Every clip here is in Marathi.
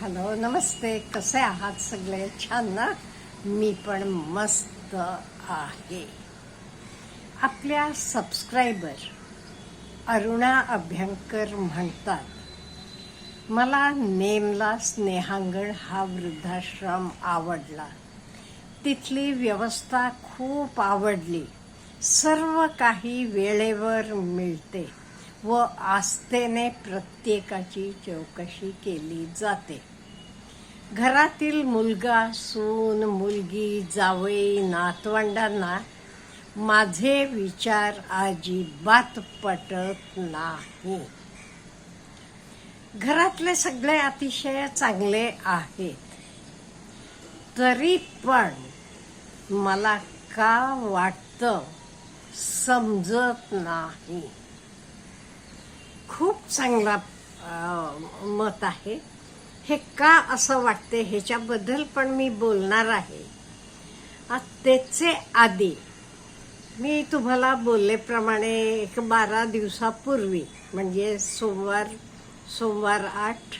हॅलो नमस्ते. कसे आहात सगळे? छान ना? मी पण मस्त आहे. आपल्या सबस्क्रायबर अरुणा अभ्यंकर म्हणतात मला नेमला स्नेहांगण हा वृद्धाश्रम आवडला. तिथली व्यवस्था खूप आवडली. सर्व काही वेळेवर मिळते. व आस्थेने प्रत्येकाची चौकशी केली जाते. घरातील मुलगा सून मुलगी जावई नातवंडांना माझे विचार अजिबात पटत नाही. घरातले सगळे अतिशय चांगले आहेत. तरी पण मला का वाटतं समजत नाही. खूप चांगला मत आहे. हे का असं वाटते ह्याच्याबद्दल पण मी बोलणार आहे. त्याचे आधी मी तुम्हाला बोलल्याप्रमाणे एक बारा दिवसापूर्वी म्हणजे सोमवार सोमवार आठ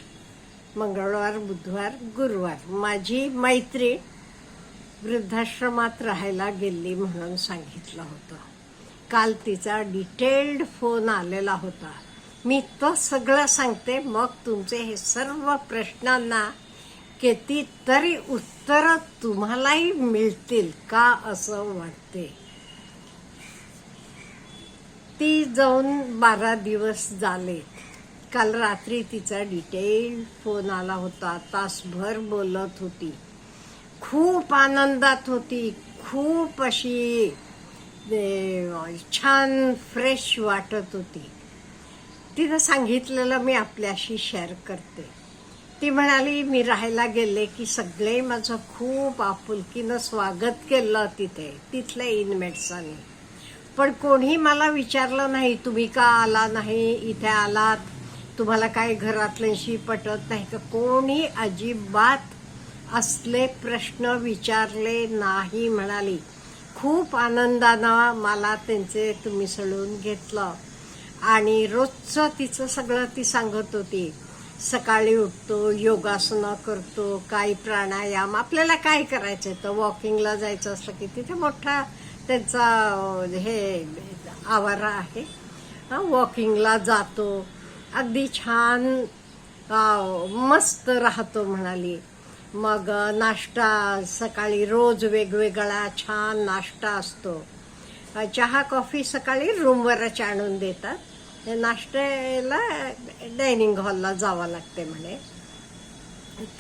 मंगळवार बुधवार गुरुवार माझी मैत्री वृद्धाश्रमात राहायला गेली म्हणून सांगितलं होतं. काल तिचा डिटेल्ड फोन आलेला होता. मी तो सगळं सांगते. मग तुमचे हे सर्व प्रश्नांना कितीतरी उत्तरं तुम्हालाही मिळतील का असं वाटते. ती जाऊन बारा दिवस झाले. काल रात्री तिचा डिटेल फोन आला होता. तासभर बोलत होती. खूप आनंदात होती. खूप अशी छान फ्रेश वाटत होती. तिनं सांगितलेलं मी आपल्याशी शेअर करते. ती म्हणाली मी राहायला गेले की सगळे माझं खूप आपुलकीनं स्वागत केलं तिथे तिथल्या इनमेट्सांनी पण कोणी मला विचारलं नाही तुम्ही का आला नाही? इथे आलात? तुम्हाला काय घरातल्यांशी पटत नाही का? कोणी अजिबात असले प्रश्न विचारले नाही म्हणाली. खूप आनंदानं मला त्यांचे तुम्ही सळून घेतलं. आणि रोजचं तिचं सगळं ती सांगत होती. सकाळी उठतो योगासनं करतो काही प्राणायाम. आपल्याला काय करायचं तर वॉकिंगला जायचं असलं की तिथे मोठा त्यांचा हे आवारा आहे. वॉकिंगला जातो. अगदी छान मस्त राहतो म्हणाली. मग नाश्ता सकाळी रोज वेगवेगळा छान नाश्ता असतो. चहा कॉफी सकाळी रूमवरच आणून देतात. हे नाश्त्याला डायनिंग हॉलला जावं लागते म्हणे.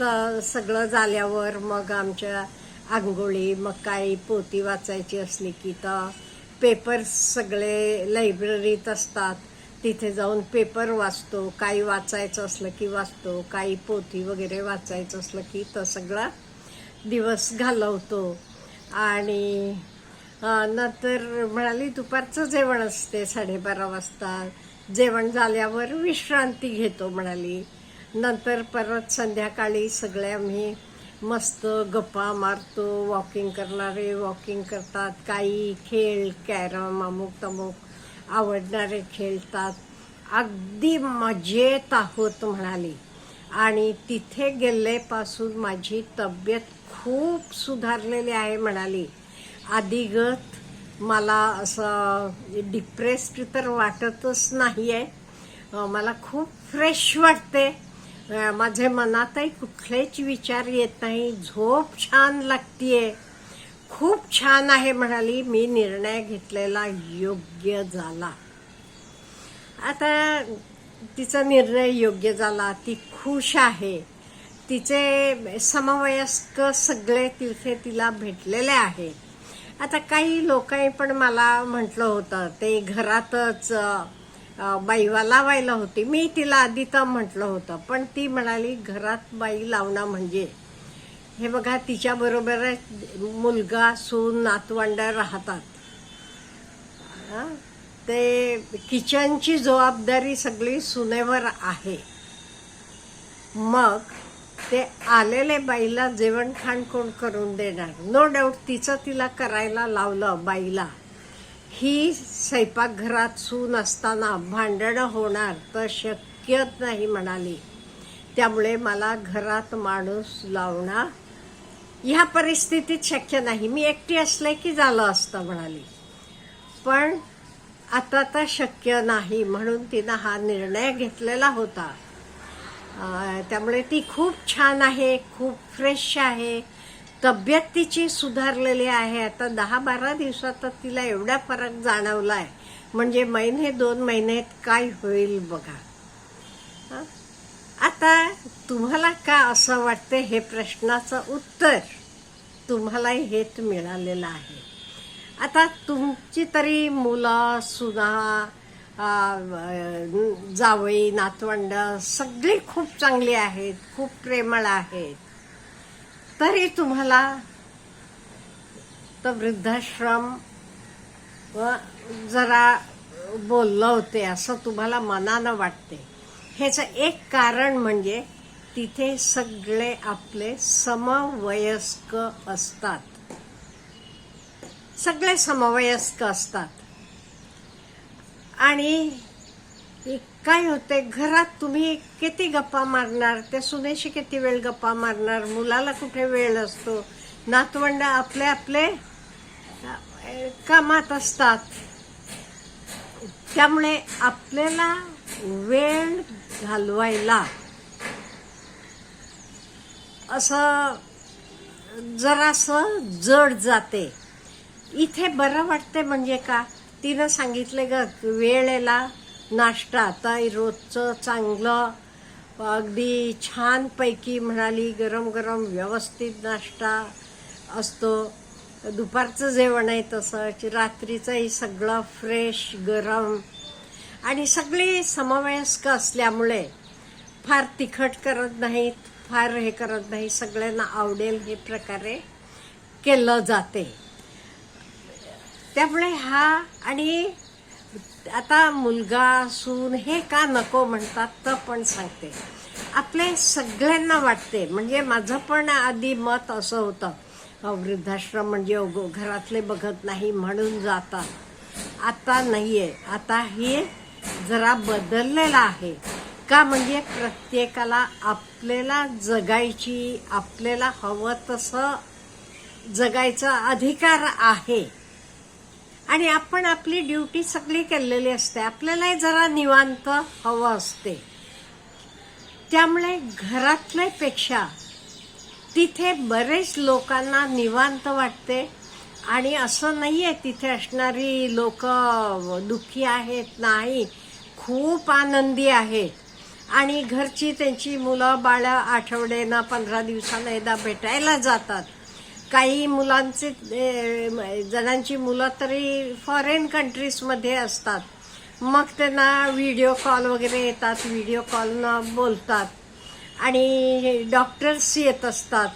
तर सगळं झाल्यावर मग आमच्या आंघोळी मग काही पोती वाचायची असली की तर पेपर सगळे लायब्ररीत असतात. तिथे जाऊन पेपर वाचतो काही वाचायचं असलं की वाचतो काही पोथी वगैरे वाचायचं असलं की तर सगळा दिवस घालवतो. आणि नंतर म्हणाली दुपारचं जेवण असते साडेबारा वाजता. जेवण झाल्यावर विश्रांती घेतो म्हणाली. नंतर परत संध्याकाळी सगळे आम्ही मस्त गप्पा मारतो. वॉकिंग करणारे वॉकिंग करतात. काही खेळ कॅरम अमुक तमुक आवडणारे खेळतात. अगदी मजेत आहोत म्हणाली. आणि तिथे गेल्यापासून माझी तब्येत खूप सुधारलेली आहे म्हणाली. आधीगत मला असं डिप्रेस्ड तर वाटतच नाही आहे मला खूप फ्रेश वाटते. माझे मनातही कुठलेच विचार येत नाही. झोप छान लागतीये. खूप छान आहे म्हणाली. मी निर्णय घेतलेला योग्य झाला. आता तिचा निर्णय योग्य झाला. ती खुश आहे. तिचे समवयस्क सगळे तिथे तिला भेटलेले आहेत. आता काही लोकांनी पण मला म्हटलं होतं ते घरातच बाईवा लावायला होती. मी तिला आधी तर म्हटलं होतं पण ती म्हणाली घरात बाई लावणं म्हणजे हे बघा तिच्याबरोबर मुलगा सून नातवंड राहतात. ते किचनची जबाबदारी सगळी सुनेवर आहे. मग ते आलेले बाईला जेवण खाण कोण करून देणार? नो डाऊट तिचं तिला करायला लावलं बाईला. ही स्वयंपाकघरात सून असताना भांडणं होणार तर शक्यच नाही म्हणाली. त्यामुळे मला घरात माणूस लावणं ह्या परिस्थितीत शक्य नाही. मी एकटी असले की झालं असतं म्हणाली. पण आता तर शक्य नाही म्हणून तिनं हा निर्णय घेतलेला होता. त्यामुळे ती खूप छान आहे खूप फ्रेश आहे. तब्येत तिची सुधारलेली आहे. आता दहा बारा दिवसात तिला एवढा फरक जाणवला आहे म्हणजे महिने दोन महिन्यात काय होईल बघा. आता तुम्हाला का असं वाटतं हे प्रश्नाचं उत्तर तुम्हाला हेच मिळालेलं आहे. आता तुमची तरी मुलं सुना जावई नातवंड सगळी खूप चांगली आहेत खूप प्रेमळ आहेत. तरी तुम्हाला तर वृद्धाश्रम जरा बोललं होते असं तुम्हाला मनानं वाटते. ह्याचं एक कारण म्हणजे तिथे सगळे आपले समवयस्क असतात. सगळे समवयस्क असतात. आणि काय होते घरात तुम्ही किती गप्पा मारणार? त्या सुनेशी किती वेळ गप्पा मारणार? मुलाला कुठे वेळ असतो? नातवंड आपले आपले कामात असतात. त्यामुळे आपल्याला वेळ घालवायला असं जरासं जड जाते. इथे बरं वाटते म्हणजे का? तिनं सांगितले ग वेळेला नाश्ता. आता रोजचं चांगलं अगदी छानपैकी म्हणाली गरम गरम व्यवस्थित नाश्ता असतो. दुपारचं जेवण आहे तसंच रात्रीचंही सगळं फ्रेश गरम. आणि सगळे समवयस्क असल्यामुळे फार तिखट करत नाहीत फार हे करत नाही सगळ्यांना आवडेल हे प्रकारे केलं जाते. त्यामुळे हा आणि आता मुलगा सून हे का नको म्हणतात तर पण सांगते. आपले सगळ्यांना वाटते. म्हणजे माझं पण आधी मत असं होतं. वृद्धाश्रम म्हणजे अगो घरातले बघत नाही म्हणून जातात. आता नाही आहे आता हे जरा बदललेलं आहे. का म्हणजे प्रत्येकाला आपल्याला जगायची आपल्याला हवं तसं जगायचा अधिकार आहे. आणि आपण आपली ड्युटी सगळी केलेली असते. आपल्यालाही जरा निवांत हवं असते. त्यामुळे घरातल्यापेक्षा तिथे बरेच लोकांना निवांत वाटते. आणि असं नाही आहे तिथे असणारी लोक दुःखी आहेत नाही. खूप आनंदी आहेत. आणि घरची त्यांची मुलं बाळं आठवड्यानं पंधरा दिवसानं एकदा भेटायला जातात. काही मुलांचे जणांची मुलं तरी फॉरेन कंट्रीजमध्ये असतात. मग त्यांना व्हिडिओ कॉल वगैरे येतात व्हिडिओ कॉलनं बोलतात. आणि डॉक्टर्स येत असतात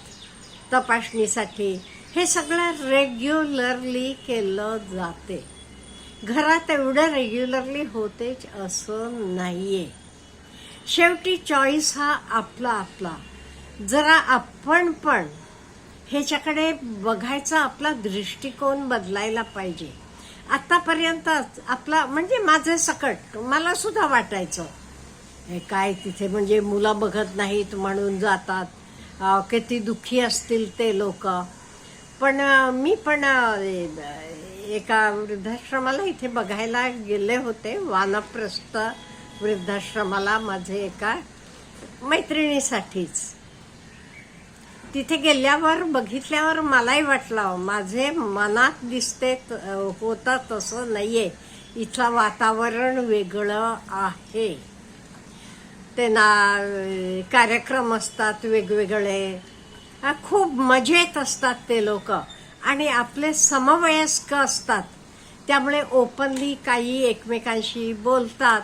तपासणीसाठी. हे सगळं रेग्युलरली केलं जाते. घरात एवढं रेग्युलरली होतेच असं नाही आहे शेवटी चॉईस हा आपला आपला. जरा आपण पण ह्याच्याकडे बघायचा आपला दृष्टिकोन बदलायला पाहिजे. आतापर्यंत आपला म्हणजे माझे सकट मला सुद्धा वाटायचं. हे काय तिथे म्हणजे मुलं बघत नाहीत म्हणून जातात. किती दुःखी असतील ते लोक. पण मी पण एका वृद्धाश्रमाला इथे बघायला गेले होते. वानप्रस्थ वृद्धाश्रमाला माझे एका मैत्रिणीसाठीच. तिथे गेल्यावर बघितल्यावर मलाही वाटलं माझे मनात दिसते होतं तसं नाहीये. इथलं वातावरण वेगळं आहे. ते ना कार्यक्रम असतात वेगवेगळे. खूप मजेत असतात ते लोक. आणि आपले समवयस्क असतात. त्यामुळे ओपनली काही एकमेकांशी बोलतात.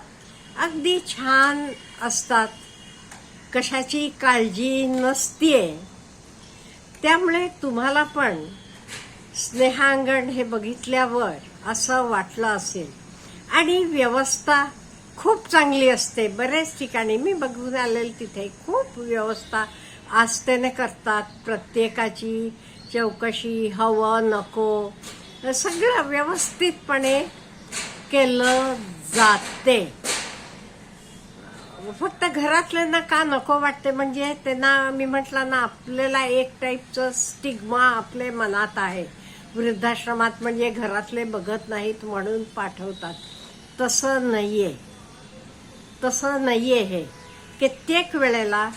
अगदी छान असतात. कशाची काळजी नसतीये. त्यामुळे तुम्हाला पण स्नेहांगण हे बघितल्यावर असं वाटलं असेल. आणि व्यवस्था खूप चांगली असते. बरेच ठिकाणी मी बघून आलेलं तिथे खूप व्यवस्था आस्थेने करतात. प्रत्येकाची चौकशी हवं नको सगळं व्यवस्थितपणे केलं जाते. फक्त घरातल्यांना का नको वाटते? म्हणजे त्यांना मी म्हटलं ना आपल्याला एक टाईपचं स्टिग्मा आपल्या मनात आहे. वृद्धाश्रमात म्हणजे घरातले बघत नाहीत म्हणून पाठवतात. तसं नाहीये. तसं नाहीये हे. कित्येक वेळेला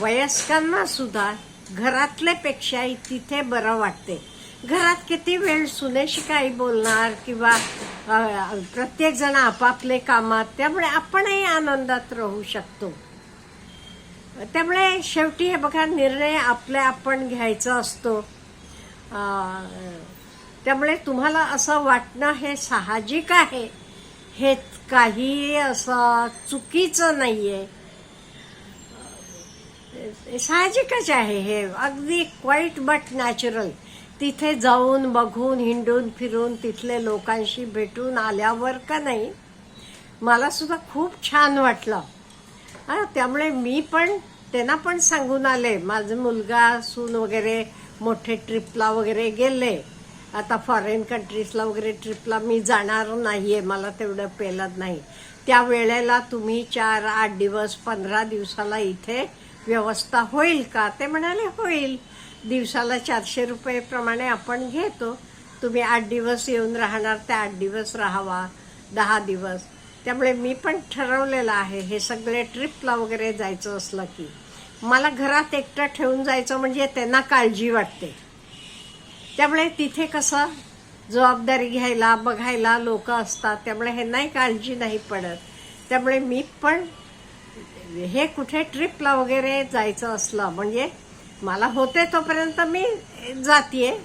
वयस्कांना सुद्धा घरातल्यापेक्षाही तिथे बरं वाटते. घरात किती वेळ सुनेशी काही बोलणार किंवा प्रत्येकजण प्रत्येक जण आपापले कामात त्यामुळे आपणही आनंदात राहू शकतो. त्यामुळे शेवटी हे बघा निर्णय आपले आपण घ्यायचा असतो. त्यामुळे तुम्हाला असं वाटणं हे साहजिक आहे. हे काही असं चुकीचं नाही आहे साहजिकच आहे हे. अगदी क्वाईट बट नॅचरल तिथे जाऊन बघून हिंडून फिरून तिथले लोकांशी भेटून आल्यावर का नाही मला सुद्धा खूप छान वाटलं. हां त्यामुळे मी पण त्यांना पण सांगून आले. माझा मुलगा सून वगैरे मोठे ट्रिपला वगैरे गेले. आता फॉरेन कंट्रीजला वगैरे ट्रिपला मी जाणार नाही आहे मला तेवढं पेलत नाही. त्या वेळेला तुम्ही चार आठ दिवस पंधरा दिवसाला इथे व्यवस्था होईल का? ते म्हणाले होईल. दिवसाला चारशे रुपये प्रमाणे आपण घेतो. तुम्ही आठ दिवस येऊन राहणार त्या आठ दिवस राहावा दहा दिवस. त्यामुळे मी पण ठरवलेलं आहे हे सगळे ट्रिपला वगैरे जायचं असलं की. मला घरात एकटं ठेवून जायचं म्हणजे त्यांना काळजी वाटते. त्यामुळे तिथे कसं जबाबदारी घ्यायला बघायला लोक असतात त्यामुळे हे नाही काळजी नाही पडत. त्यामुळे मी पण हे कुठे ट्रिपला वगैरे जायचं असलं म्हणजे मला होते तोपर्यंत मी जातीये.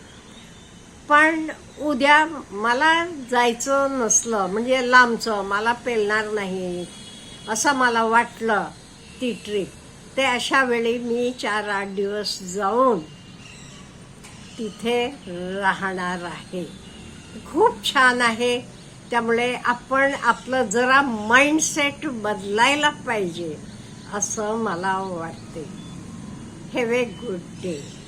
पण उद्या मला जायचं नसलं म्हणजे लांबचं मला पेलणार नाही असं मला वाटलं ती ट्रिप ते अशा वेळी मी चार आठ दिवस जाऊन तिथे राहणार आहे. खूप छान आहे. त्यामुळे आपण आपलं जरा माइंडसेट बदलायला पाहिजे असं मला वाटते. Have a good day.